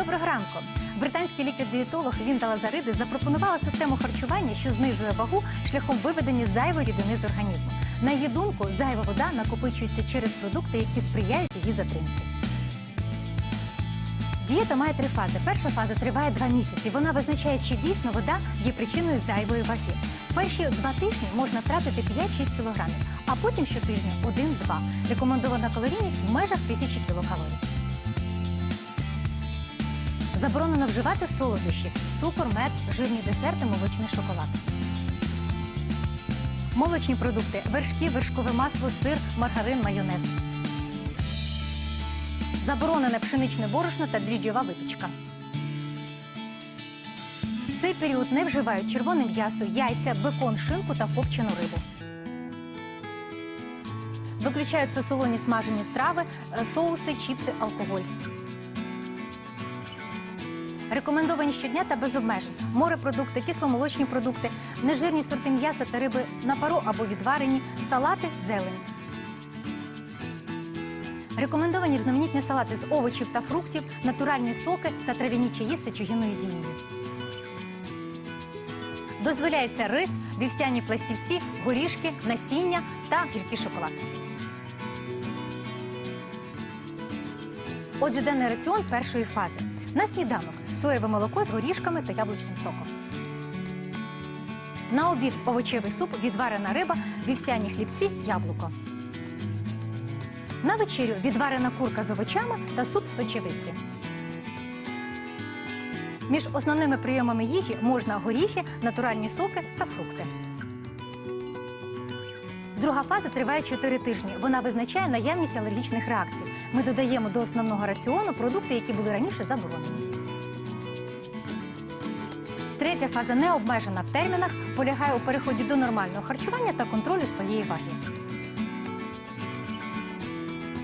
Доброго ранку! Британський лікар-дієтолог Лінда Лазариди запропонувала систему харчування, що знижує вагу шляхом виведення зайвої рідини з організму. На її думку, зайва вода накопичується через продукти, які сприяють її затримці. Дієта має три фази. Перша фаза триває два місяці. Вона визначає, чи дійсно вода є причиною зайвої ваги. Перші два тижні можна втратити 5-6 кілограмів, а потім щотижня 1-2. Рекомендована калорійність в межах 1000 кілокалорій. Заборонено вживати солодощі, цукор, мед, жирні десерти, молочний шоколад. Молочні продукти вершки, вершкове масло, сир, маргарин, майонез. Заборонене пшеничне борошно та дріжджова випічка. В цей період не вживають червоне м'ясо, яйця, бекон, шинку та копчену рибу. Виключаються солоні смажені страви, е, соуси, чіпси, алкоголь. Рекомендовані щодня та без обмежень. Морепродукти, кисломолочні продукти, нежирні сорти м'яса та риби на пару або відварені, салати, зелень. Рекомендовані різноманітні салати з овочів та фруктів, натуральні соки та трав'яні чаї з сечогінною дією. Дозволяється рис, вівсяні пластівці, горішки, насіння та гіркий шоколад. Отже, денний раціон першої фази. На сніданок соєве молоко з горішками та яблучним соком. На обід овочевий суп, відварена риба, вівсяні хлібці, яблуко. На вечерю відварена курка з овочами та суп з сочевиці. Між основними прийомами їжі можна горіхи, натуральні соки та фрукти. Друга фаза триває 4 тижні. Вона визначає наявність алергічних реакцій. Ми додаємо до основного раціону продукти, які були раніше заборонені. Третя фаза не обмежена в термінах, полягає у переході до нормального харчування та контролю своєї ваги.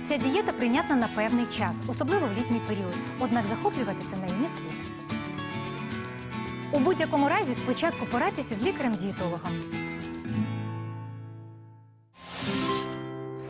Ця дієта прийнятна на певний час, особливо в літній період. Однак захоплюватися нею не слід. У будь-якому разі спочатку порадьтеся з лікарем-дієтологом.